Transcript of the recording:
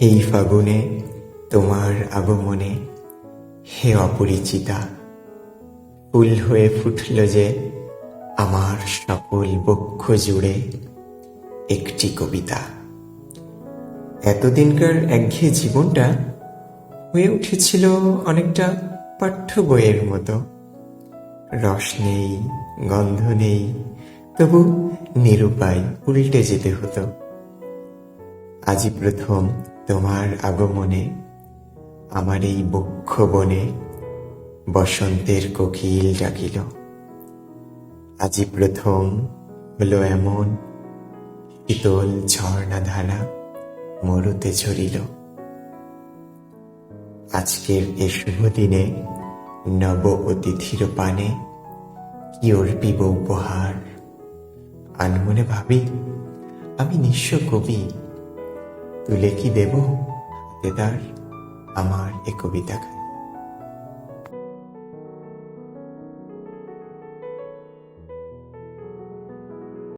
এই ফাগুনে তোমার আগমনে হে অপরিচিতা, ফুল হয়ে ফুটল যে আমার সকল বক্ষ জুড়ে একটি কবিতা। এতদিনকার একঘেয়ে জীবনটা হয়ে উঠেছিল অনেকটা পাঠ্য বইয়ের মতো। রস নেই, গন্ধ নেই, তবু নিরুপায় উল্টে যেতে হতো। আজই প্রথম তোমার আগমনে, আমার এই বক্ষ বনে বসন্তের কোকিল ডাকিল। আজই প্রথম হলো এমন শীতল ঝর্ণা ধারা মরুতে ঝরিল। আজকের এ শুভ দিনে নব অতিথির পানে কি অর্পিব উপহার? আনমনে ভাবি, আমি নিঃস্ব কবি। তুলে কি দেব? দেদার আমার এ কবিতা খানি